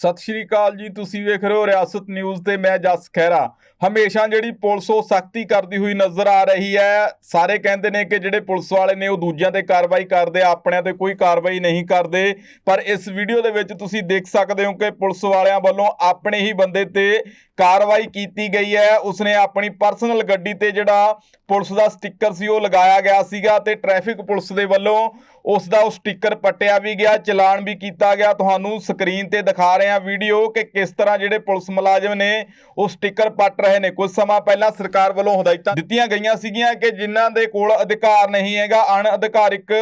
ਸਤਿ ਸ਼੍ਰੀ ਅਕਾਲ ਜੀ, ਤੁਸੀਂ ਵੇਖ ਰਹੇ ਹੋ ਰਿਆਸਤ ਨਿਊਜ਼ ਤੇ ਮੈਂ ਜਸ ਖਹਿਰਾ। ਹਮੇਸ਼ਾ ਜਿਹੜੀ ਪੁਲਿਸ ਉਹ ਸਖਤੀ ਕਰਦੀ ਹੋਈ ਨਜ਼ਰ ਆ ਰਹੀ ਹੈ। ਸਾਰੇ ਕਹਿੰਦੇ ਨੇ ਕਿ ਜਿਹੜੇ ਪੁਲਿਸ ਵਾਲੇ ਨੇ ਉਹ ਦੂਜਿਆਂ ਤੇ ਕਾਰਵਾਈ ਕਰਦੇ ਆ ਆਪਣਿਆਂ ਤੇ ਕੋਈ ਕਾਰਵਾਈ ਨਹੀਂ ਕਰਦੇ। ਪਰ ਇਸ ਵੀਡੀਓ ਦੇ ਵਿੱਚ ਤੁਸੀਂ ਦੇਖ ਸਕਦੇ ਹੋ ਕਿ ਪੁਲਿਸ ਵਾਲਿਆਂ ਵੱਲੋਂ ਆਪਣੇ ਹੀ ਬੰਦੇ ਤੇ ਕਾਰਵਾਈ ਕੀਤੀ ਗਈ ਹੈ। ਉਸਨੇ ਆਪਣੀ ਪਰਸਨਲ ਗੱਡੀ ਤੇ ਜਿਹੜਾ ਪੁਲਿਸ ਦਾ ਸਟicker ਸੀ, ਉਹ ਲਗਾਇਆ ਗਿਆ ਸੀਗਾ ਤੇ ਟ੍ਰੈਫਿਕ ਪੁਲਿਸ ਦੇ ਵੱਲੋਂ ਉਸ ਦਾ ਉਹ ਸਟicker ਪੱਟਿਆ ਵੀ ਗਿਆ, ਚਲਾਨ ਵੀ ਕੀਤਾ ਗਿਆ। ਤੁਹਾਨੂੰ ਸਕਰੀਨ ਤੇ ਦਿਖਾ ਰਹੇ ਹਾਂ ਵੀਡੀਓ ਕਿ ਕਿਸ ਤਰ੍ਹਾਂ ਜਿਹੜੇ ਪੁਲਿਸ ਮੁਲਾਜ਼ਮ ਨੇ ਉਹ ਸਟicker ਪੱਟ ਰਹੇ ਨੇ। ਕੁਝ ਸਮਾਂ ਪਹਿਲਾਂ ਸਰਕਾਰ ਵੱਲੋਂ ਹਦਾਇਤਾਂ ਦਿੱਤੀਆਂ ਗਈਆਂ ਸੀਗੀਆਂ ਕਿ ਜਿਨ੍ਹਾਂ ਦੇ ਕੋਲ ਅਧਿਕਾਰ ਨਹੀਂ ਹੈਗਾ ਅਣ ਅਧਿਕਾਰਿਕ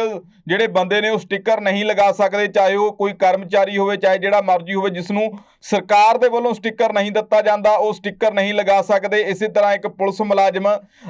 ਜਿਹੜੇ ਬੰਦੇ ਨੇ ਉਹ ਸਟicker ਨਹੀਂ ਲਗਾ ਸਕਦੇ, ਚਾਹੇ ਉਹ ਕੋਈ ਕਰਮਚਾਰੀ ਹੋਵੇ, ਚਾਹੇ ਜਿਹੜਾ ਮਰਜ਼ੀ ਹੋਵੇ ਜਿਸ ਨੂੰ ਸਰਕਾਰ ਦੇ ਵੱਲੋਂ ਸਟicker ਨਹੀਂ ਦਿੱਤਾ ਜਾਂਦਾ, ਉਹ ਸਟicker ਨਹੀਂ ਲਗਾ ਸਕਦੇ। ਇਸੇ ਤਰ੍ਹਾਂ ਇੱਕ ਪੁਲਿਸ ਮੁਲਾਜ਼ਮ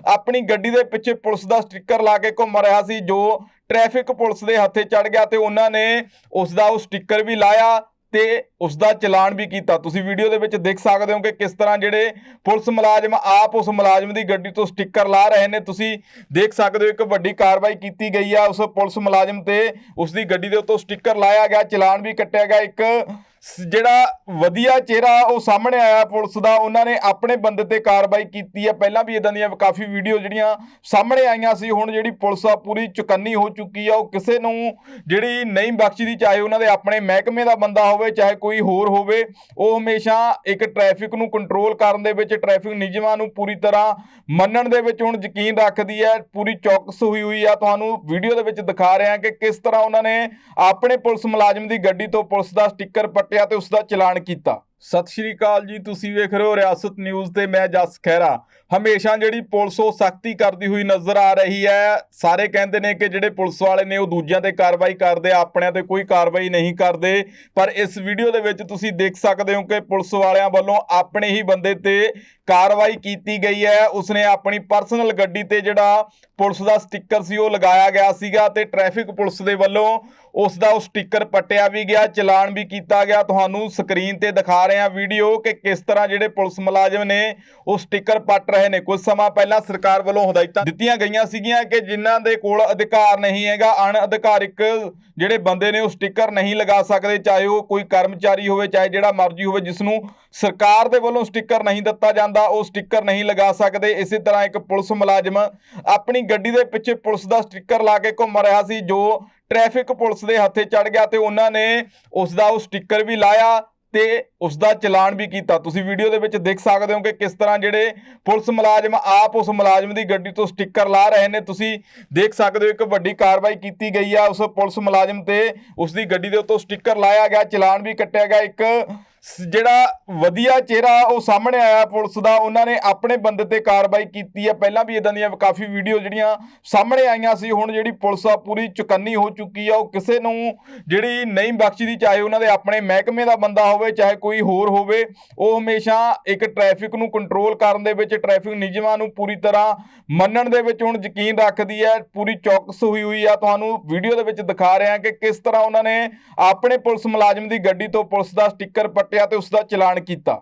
ਆਪਣੀ ਗੱਡੀ ਦੇ ਪਿੱਛੇ ਪੁਲਿਸ ਦਾ ਸਟicker ਲਾ ਕੇ ਘੁੰਮ ਰਿਹਾ ਸੀ, ਜੋ ਟ੍ਰੈਫਿਕ ਪੁਲਿਸ ਦੇ ਹੱਥੇ ਚੜ ਗਿਆ ਤੇ ਉਹਨਾਂ ਨੇ ਉਸ ਦਾ ਉਹ ਸਟicker ਵੀ ਲਾਇਆ ਤੇ ਉਸ ਦਾ ਚਲਾਨ ਵੀ ਕੀਤਾ। ਤੁਸੀਂ ਵੀਡੀਓ ਦੇ ਵਿੱਚ ਦੇਖ ਸਕਦੇ ਹੋ ਕਿ ਕਿਸ ਤਰ੍ਹਾਂ ਜਿਹੜੇ ਪੁਲਿਸ ਮੁਲਾਜ਼ਮ ਆਪ ਉਸ ਮੁਲਾਜ਼ਮ ਦੀ ਗੱਡੀ ਤੋਂ ਸਟicker ਲਾ ਰਹੇ ਨੇ। ਤੁਸੀਂ ਦੇਖ ਸਕਦੇ ਹੋ ਇੱਕ ਵੱਡੀ ਕਾਰਵਾਈ ਕੀਤੀ ਗਈ ਆ। ਉਸ ਪੁਲਿਸ ਮੁਲਾਜ਼ਮ ਤੇ ਉਸ ਦੀ ਗੱਡੀ ਦੇ ਉੱਤੋਂ ਸਟicker ਲਾਇਆ ਗਿਆ, ਚਲਾਨ ਵੀ ਕੱਟਿਆ ਗਿਆ। ਇੱਕ ਜਿਹੜਾ ਵਧੀਆ ਚਿਹਰਾ ਉਹ ਸਾਹਮਣੇ ਆਇਆ ਪੁਲਿਸ ਦਾ, ਉਹਨਾਂ ਨੇ ਆਪਣੇ ਬੰਦੇ ਤੇ ਕਾਰਵਾਈ ਕੀਤੀ ਹੈ। ਪਹਿਲਾਂ ਵੀ ਇਦਾਂ ਦੀਆਂ ਕਾਫੀ ਵੀਡੀਓ ਜਿਹੜੀਆਂ ਸਾਹਮਣੇ ਆਈਆਂ ਸੀ, ਹੁਣ ਜਿਹੜੀ ਪੁਲਿਸ ਆ ਪੂਰੀ ਚੁਕੰਨੀ ਹੋ ਚੁੱਕੀ ਆ, ਉਹ ਕਿਸੇ ਨੂੰ ਜਿਹੜੀ ਨਹੀਂ ਬਖਸ਼ਦੀ ਚਾਹੇ ਉਹਨਾਂ ਦੇ ਆਪਣੇ ਮਹਿਕਮੇ ਦਾ ਬੰਦਾ ਹੋਵੇ, ਚਾਹੇ ਕੋਈ ਹੋਰ ਹੋਵੇ, ਉਹ ਹਮੇਸ਼ਾ ਇੱਕ ਟ੍ਰੈਫਿਕ ਨੂੰ ਕੰਟਰੋਲ ਕਰਨ ਦੇ ਵਿੱਚ, ਟ੍ਰੈਫਿਕ ਨਿਯਮਾਂ ਨੂੰ ਪੂਰੀ ਤਰ੍ਹਾਂ ਮੰਨਣ ਦੇ ਵਿੱਚ ਹੁਣ ਯਕੀਨ ਰੱਖਦੀ ਹੈ। ਪੂਰੀ ਚੌਕਸ ਹੋਈ ਹੋਈ ਆ। ਤੁਹਾਨੂੰ ਵੀਡੀਓ ਦੇ ਵਿੱਚ ਦਿਖਾ ਰਿਹਾ ਕਿ ਕਿਸ ਤਰ੍ਹਾਂ ਉਹਨਾਂ ਨੇ ਆਪਣੇ ਪੁਲਿਸ ਮੁਲਾਜ਼ਮ ਦੀ ਗੱਡੀ ਤੋਂ ਪੁਲਿਸ ਦਾ ਸਟicker ਪੱਟਿਆ ਤੇ ਉਸ ਦਾ ਚਲਾਨ ਕੀਤਾ। ਸਤਿ ਸ਼੍ਰੀ ਅਕਾਲ ਜੀ, ਤੁਸੀਂ ਵੇਖ ਰਹੇ ਹੋ ਰਿਆਸਤ ਨਿਊਜ਼ ਤੇ ਮੈਂ ਜਸ ਖਹਿਰਾ। ਹਮੇਸ਼ਾ ਜਿਹੜੀ ਪੁਲਿਸ ਉਹ ਸਖਤੀ ਕਰਦੀ ਹੋਈ ਨਜ਼ਰ ਆ ਰਹੀ ਹੈ। ਸਾਰੇ ਕਹਿੰਦੇ ਨੇ ਕਿ ਜਿਹੜੇ ਪੁਲਿਸ ਵਾਲੇ ਨੇ ਉਹ ਦੂਜਿਆਂ ਤੇ ਕਾਰਵਾਈ ਕਰਦੇ, ਆਪਣਿਆਂ ਤੇ ਕੋਈ ਕਾਰਵਾਈ ਨਹੀਂ ਕਰਦੇ। ਪਰ ਇਸ ਵੀਡੀਓ ਦੇ ਵਿੱਚ ਤੁਸੀਂ ਦੇਖ ਸਕਦੇ ਹੋ ਕਿ ਪੁਲਿਸ ਵਾਲਿਆਂ ਵੱਲੋਂ ਆਪਣੇ ਹੀ ਬੰਦੇ ਤੇ ਕਾਰਵਾਈ ਕੀਤੀ ਗਈ ਹੈ। ਉਸਨੇ ਆਪਣੀ ਪਰਸਨਲ ਗੱਡੀ ਤੇ ਜਿਹੜਾ ਪੁਲਿਸ ਦਾ ਸਟicker ਸੀ, ਉਹ ਲਗਾਇਆ ਗਿਆ ਸੀਗਾ ਤੇ ਟ੍ਰੈਫਿਕ ਪੁਲਿਸ ਦੇ ਵੱਲੋਂ ਉਸ ਦਾ ਉਹ ਸਟicker ਪੱਟਿਆ ਵੀ ਗਿਆ, ਚਲਾਨ ਵੀ ਕੀਤਾ ਗਿਆ। ਤੁਹਾਨੂੰ ਸਕਰੀਨ ਤੇ ਦਿਖਾ ਰਹੇ ਹਾਂ ਵੀਡੀਓ ਕਿ ਕਿਸ ਤਰ੍ਹਾਂ ਜਿਹੜੇ ਪੁਲਿਸ ਮੁਲਾਜ਼ਮ ਨੇ ਉਹ ਸਟicker ਪੱਟ ਰਹੇ ਨੇ। ਕੁਝ ਸਮਾਂ ਪਹਿਲਾਂ ਸਰਕਾਰ ਵੱਲੋਂ ਹਦਾਇਤਾਂ ਦਿੱਤੀਆਂ ਗਈਆਂ ਸੀਗੀਆਂ ਕਿ ਜਿਨ੍ਹਾਂ ਦੇ ਕੋਲ ਅਧਿਕਾਰ ਨਹੀਂ ਹੈਗਾ ਅਣ ਅਧਿਕਾਰਿਕ ਜਿਹੜੇ ਬੰਦੇ ਨੇ ਉਹ ਸਟicker ਨਹੀਂ ਲਗਾ ਸਕਦੇ, ਚਾਹੇ ਉਹ ਕੋਈ ਕਰਮਚਾਰੀ ਹੋਵੇ, ਚਾਹੇ ਜਿਹੜਾ ਮਰਜ਼ੀ ਹੋਵੇ ਜਿਸ ਨੂੰ ਸਰਕਾਰ ਦੇ ਵੱਲੋਂ ਸਟicker ਨਹੀਂ ਦਿੱਤਾ ਜਾਂਦਾ, ਉਹ ਸਟicker ਨਹੀਂ ਲਗਾ ਸਕਦੇ। ਇਸੇ ਤਰ੍ਹਾਂ ਇੱਕ ਪੁਲਿਸ ਮੁਲਾਜ਼ਮ ਆਪਣੀ ਗੱਡੀ ਦੇ ਪਿੱਛੇ ਪੁਲਿਸ ਦਾ ਸਟicker ਲਾ ਕੇ ਘੁੰਮ ਰਿਹਾ ਸੀ, ਜੋ ਟ੍ਰੈਫਿਕ ਪੁਲਿਸ ਦੇ ਹੱਥੇ ਚੜ ਗਿਆ ਤੇ ਉਹਨਾਂ ਨੇ ਉਸ ਦਾ ਉਹ ਸਟicker ਵੀ ਲਾਇਆ ਤੇ ਉਸ ਦਾ ਚਲਾਨ ਵੀ ਕੀਤਾ। ਤੁਸੀਂ ਵੀਡੀਓ ਦੇ ਵਿੱਚ ਦੇਖ ਸਕਦੇ ਹੋ ਕਿ ਕਿਸ ਤਰ੍ਹਾਂ ਜਿਹੜੇ ਪੁਲਿਸ ਮੁਲਾਜ਼ਮ ਆਪ ਉਸ ਮੁਲਾਜ਼ਮ ਦੀ ਗੱਡੀ ਤੋਂ ਸਟicker ਲਾ ਰਹੇ ਨੇ। ਤੁਸੀਂ ਦੇਖ ਸਕਦੇ ਹੋ ਇੱਕ ਵੱਡੀ ਕਾਰਵਾਈ ਕੀਤੀ ਗਈ ਆ। ਉਸ ਪੁਲਿਸ ਮੁਲਾਜ਼ਮ ਤੇ ਉਸ ਦੀ ਗੱਡੀ ਦੇ ਉੱਤੋਂ ਸਟicker ਲਾਇਆ ਗਿਆ, ਚਲਾਨ ਵੀ ਕੱਟਿਆ ਗਿਆ। ਇੱਕ ਜਿਹੜਾ ਵਧੀਆ ਚਿਹਰਾ ਉਹ ਸਾਹਮਣੇ ਆਇਆ ਪੁਲਿਸ ਦਾ, ਉਹਨਾਂ ਨੇ ਆਪਣੇ ਬੰਦੇ ਤੇ ਕਾਰਵਾਈ ਕੀਤੀ ਹੈ। ਪਹਿਲਾਂ ਵੀ ਇਦਾਂ ਦੀਆਂ ਕਾਫੀ ਵੀਡੀਓ ਜਿਹੜੀਆਂ ਸਾਹਮਣੇ ਆਈਆਂ ਸੀ, ਹੁਣ ਜਿਹੜੀ ਪੁਲਿਸ ਆ ਪੂਰੀ ਚੁਕੰਨੀ ਹੋ ਚੁੱਕੀ ਆ, ਉਹ ਕਿਸੇ ਨੂੰ ਜਿਹੜੀ ਨਹੀਂ ਬਖਸ਼ਦੀ ਚਾਹੇ ਉਹਨਾਂ ਦੇ ਆਪਣੇ ਮਹਿਕਮੇ ਦਾ ਬੰਦਾ ਹੋਵੇ, ਚਾਹੇ ਕੋਈ ਹੋਰ ਹੋਵੇ, ਉਹ ਹਮੇਸ਼ਾ ਇੱਕ ਟ੍ਰੈਫਿਕ ਨੂੰ ਕੰਟਰੋਲ ਕਰਨ ਦੇ ਵਿੱਚ, ਟ੍ਰੈਫਿਕ ਨਿਯਮਾਂ ਨੂੰ ਪੂਰੀ ਤਰ੍ਹਾਂ ਮੰਨਣ ਦੇ ਵਿੱਚ ਹੁਣ ਯਕੀਨ ਰੱਖਦੀ ਹੈ। ਪੂਰੀ ਚੌਕਸ ਹੋਈ ਹੋਈ ਆ। ਤੁਹਾਨੂੰ ਵੀਡੀਓ ਦੇ ਵਿੱਚ ਦਿਖਾ ਰਿਹਾ ਕਿ ਕਿਸ ਤਰ੍ਹਾਂ ਉਹਨਾਂ ਨੇ ਆਪਣੇ ਪੁਲਿਸ ਮੁਲਾਜ਼ਮ ਦੀ ਗੱਡੀ ਤੋਂ ਪੁਲਿਸ ਦਾ ਸਟicker ਪੱਟਿਆ ਤੇ ਉਸ ਦਾ ਚਲਾਨ ਕੀਤਾ।